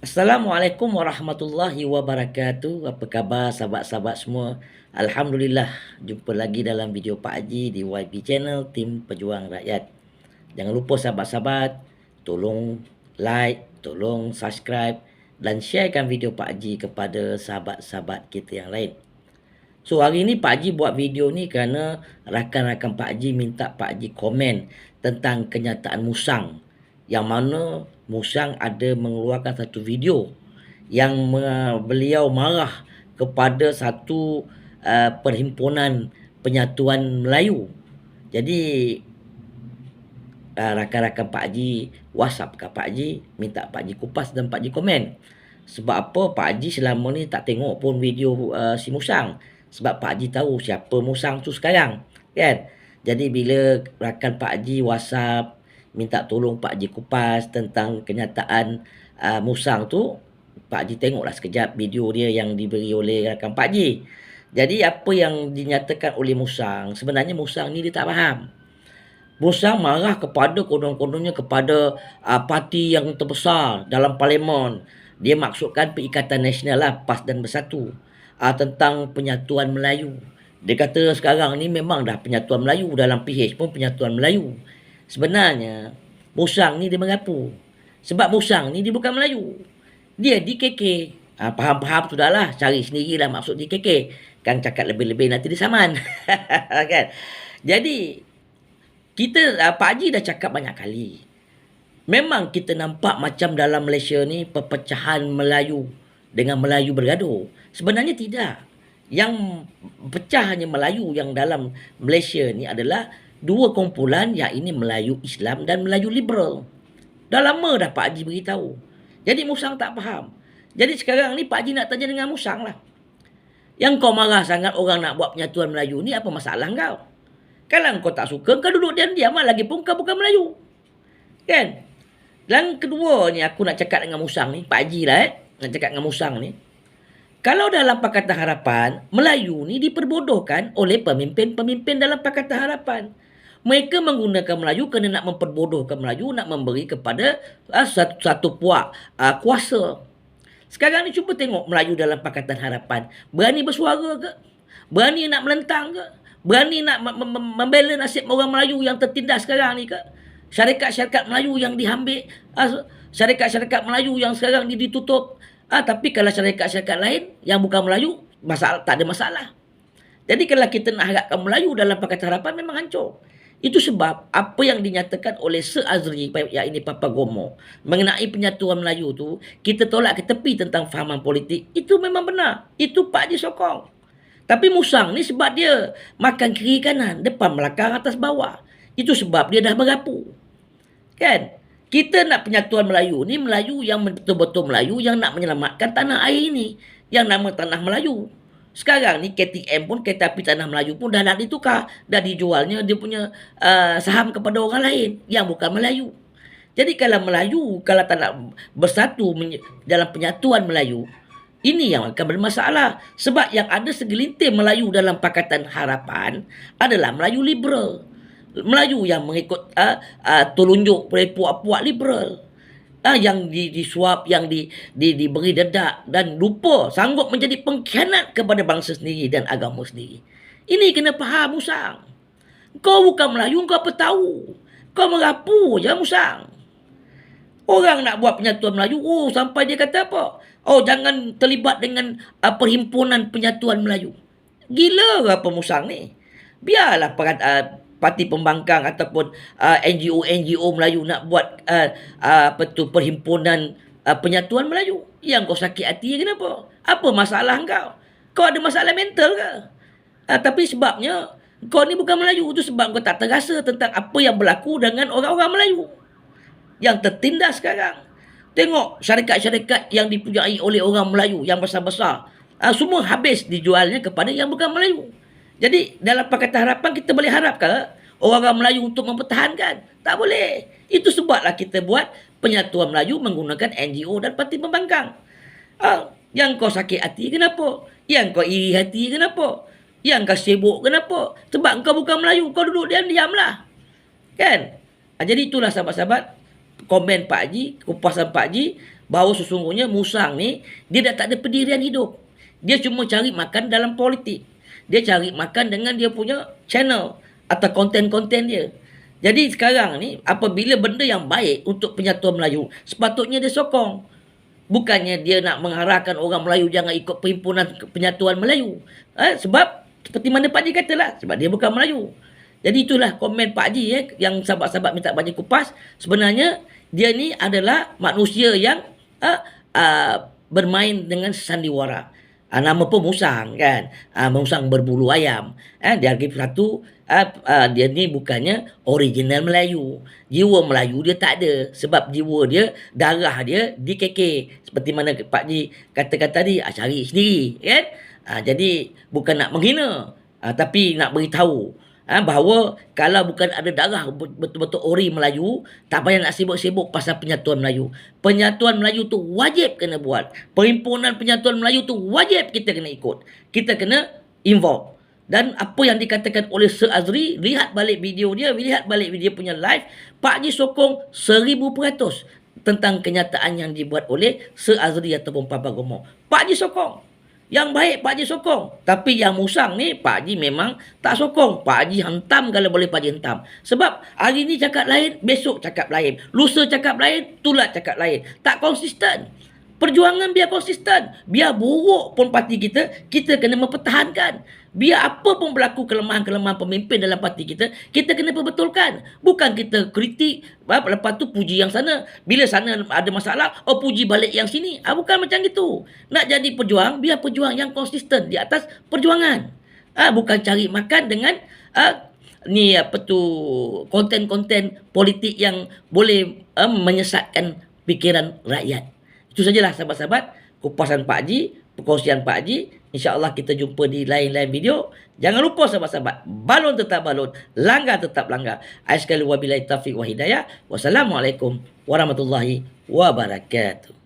Assalamualaikum warahmatullahi wabarakatuh. Apa khabar sahabat-sahabat semua? Alhamdulillah jumpa lagi dalam video Pak Haji di YB Channel Tim Pejuang Rakyat. Jangan lupa sahabat-sahabat tolong like, tolong subscribe dan sharekan video Pak Haji kepada sahabat-sahabat kita yang lain. So hari ni Pak Haji buat video ni kerana rakan-rakan Pak Haji minta Pak Haji komen tentang kenyataan musang yang mana Musang ada mengeluarkan satu video yang beliau marah kepada satu uh, perhimpunan penyatuan Melayu. Jadi uh, rakan-rakan Pak Haji WhatsApp ke Pak Haji minta Pak Haji kupas dan Pak Haji komen. Sebab apa Pak Haji selama ni tak tengok pun video uh, si Musang. Sebab Pak Haji tahu siapa Musang tu sekarang. Kan? Jadi bila rakan Pak Haji WhatsApp minta tolong Pak Haji kupas tentang kenyataan uh, musang tu Pak Haji tengoklah sekejap video dia yang diberi oleh rakan Pak Haji. Jadi apa yang dinyatakan oleh musang sebenarnya musang ni dia tak faham. Musang marah kepada konon-kononnya kepada uh, parti yang terbesar dalam parlimen. Dia maksudkan Perikatan Nasional lah PAS dan Bersatu. Uh, tentang penyatuan Melayu. Dia kata sekarang ni memang dah penyatuan Melayu dalam PH pun penyatuan Melayu Sebenarnya Musang ni dia mengapu. Sebab Musang ni dia bukan Melayu. Dia di KK. Ha, faham-faham sudahlah. Cari sendirilah maksud di KK. Kan cakap lebih-lebih nanti dia saman. kan? Jadi, kita, uh, Pak Haji dah cakap banyak kali. Memang kita nampak macam dalam Malaysia ni perpecahan Melayu dengan Melayu bergaduh. Sebenarnya tidak. Yang pecah hanya Melayu yang dalam Malaysia ni adalah dua kumpulan yang ini Melayu Islam dan Melayu Liberal. Dah lama dah Pak Haji beritahu. Jadi Musang tak faham. Jadi sekarang ni Pak Haji nak tanya dengan Musang lah. Yang kau marah sangat orang nak buat penyatuan Melayu ni apa masalah kau? Kalau kau tak suka, kau duduk diam-diam lah. Lagipun kau bukan Melayu. Kan? Dan kedua ni aku nak cakap dengan Musang ni. Pak Haji lah eh. Nak cakap dengan Musang ni. Kalau dalam Pakatan Harapan, Melayu ni diperbodohkan oleh pemimpin-pemimpin dalam Pakatan Harapan mereka menggunakan Melayu kerana nak memperbodohkan Melayu nak memberi kepada uh, satu, satu puak uh, kuasa. Sekarang ni cuba tengok Melayu dalam Pakatan Harapan. Berani bersuara ke? Berani nak melentang ke? Berani nak membela nasib orang Melayu yang tertindas sekarang ni ke? Syarikat-syarikat Melayu yang diambil. Uh, syarikat-syarikat Melayu yang sekarang ni ditutup. Uh, tapi kalau syarikat-syarikat lain yang bukan Melayu, masalah tak ada masalah. Jadi kalau kita nak harapkan Melayu dalam Pakatan Harapan memang hancur. Itu sebab apa yang dinyatakan oleh Sir Azri yang ini Papa Gomo mengenai penyatuan Melayu tu kita tolak ke tepi tentang fahaman politik itu memang benar. Itu Pak Haji sokong. Tapi Musang ni sebab dia makan kiri kanan, depan belakang atas bawah. Itu sebab dia dah merapu. Kan? Kita nak penyatuan Melayu ni Melayu yang betul-betul Melayu yang nak menyelamatkan tanah air ini yang nama tanah Melayu. Sekarang ni KTM pun kereta api tanah Melayu pun dah nak ditukar. Dah dijualnya dia punya uh, saham kepada orang lain yang bukan Melayu. Jadi kalau Melayu, kalau tak nak bersatu dalam penyatuan Melayu, ini yang akan bermasalah. Sebab yang ada segelintir Melayu dalam Pakatan Harapan adalah Melayu liberal. Melayu yang mengikut uh, uh, telunjuk puak-puak liberal ah, yang di, disuap, yang di, di, diberi dedak dan lupa sanggup menjadi pengkhianat kepada bangsa sendiri dan agama sendiri. Ini kena faham Musang. Kau bukan Melayu, kau apa tahu? Kau merapu je Musang. Orang nak buat penyatuan Melayu, oh sampai dia kata apa? Oh jangan terlibat dengan uh, perhimpunan penyatuan Melayu. Gila apa Musang ni? Biarlah perat, uh, parti pembangkang ataupun uh, NGO-NGO Melayu nak buat uh, uh, apa tu perhimpunan uh, penyatuan Melayu. Yang kau sakit hati kenapa? Apa masalah kau? Kau ada masalah mental ke? Uh, tapi sebabnya kau ni bukan Melayu. Itu sebab kau tak terasa tentang apa yang berlaku dengan orang-orang Melayu. Yang tertindas sekarang. Tengok syarikat-syarikat yang dipunyai oleh orang Melayu yang besar-besar. Uh, semua habis dijualnya kepada yang bukan Melayu. Jadi dalam Pakatan Harapan kita boleh harap ke orang-orang Melayu untuk mempertahankan? Tak boleh. Itu sebablah kita buat penyatuan Melayu menggunakan NGO dan parti pembangkang. Ha, yang kau sakit hati kenapa? Yang kau iri hati kenapa? Yang kau sibuk kenapa? Sebab kau bukan Melayu, kau duduk diam-diam lah. Kan? Ha, jadi itulah sahabat-sahabat. komen Pak Haji, kupasan Pak Haji bahawa sesungguhnya Musang ni dia dah tak ada pendirian hidup. Dia cuma cari makan dalam politik. Dia cari makan dengan dia punya channel atau konten-konten dia. Jadi sekarang ni apabila benda yang baik untuk penyatuan Melayu, sepatutnya dia sokong. Bukannya dia nak mengarahkan orang Melayu jangan ikut perhimpunan penyatuan Melayu. Ha? Sebab seperti mana Pak Haji katalah, sebab dia bukan Melayu. Jadi itulah komen Pak Haji eh, yang sahabat-sahabat minta Haji kupas. Sebenarnya dia ni adalah manusia yang uh, uh, bermain dengan sandiwara. Uh, nama pun Musang kan. Uh, musang berbulu ayam. Uh, dia lagi satu, uh, uh, dia ni bukannya original Melayu. Jiwa Melayu dia tak ada. Sebab jiwa dia, darah dia di KK. Seperti mana Pak Haji kata-kata tadi, uh, cari sendiri kan. Uh, jadi bukan nak menghina. Uh, tapi nak beritahu ha, bahawa kalau bukan ada darah betul-betul ori Melayu, tak payah nak sibuk-sibuk pasal penyatuan Melayu. Penyatuan Melayu tu wajib kena buat. Perhimpunan penyatuan Melayu tu wajib kita kena ikut. Kita kena involve. Dan apa yang dikatakan oleh Sir Azri, lihat balik video dia, lihat balik video punya live, Pak Ji sokong seribu peratus tentang kenyataan yang dibuat oleh Sir Azri ataupun Papa Gomo. Pak Ji sokong. Yang baik Pak Haji sokong. Tapi yang musang ni Pak Haji memang tak sokong. Pak Haji hentam kalau boleh Pak Haji hentam. Sebab hari ni cakap lain, besok cakap lain. Lusa cakap lain, tulat cakap lain. Tak konsisten. Perjuangan biar konsisten. Biar buruk pun parti kita, kita kena mempertahankan. Biar apa pun berlaku kelemahan-kelemahan pemimpin dalam parti kita, kita kena perbetulkan. Bukan kita kritik, lepas tu puji yang sana. Bila sana ada masalah, oh puji balik yang sini. Ah, bukan macam itu. Nak jadi pejuang, biar pejuang yang konsisten di atas perjuangan. Ah, bukan cari makan dengan ah, ni apa tu konten-konten politik yang boleh ah, menyesatkan pikiran rakyat. Itu sajalah sahabat-sahabat kupasan Pak Haji, perkongsian Pak Haji. InsyaAllah kita jumpa di lain-lain video. Jangan lupa sahabat-sahabat, balon tetap balon, langgar tetap langgar. Aisyah sekali wabillahi taufiq wa hidayah. Wassalamualaikum warahmatullahi wabarakatuh.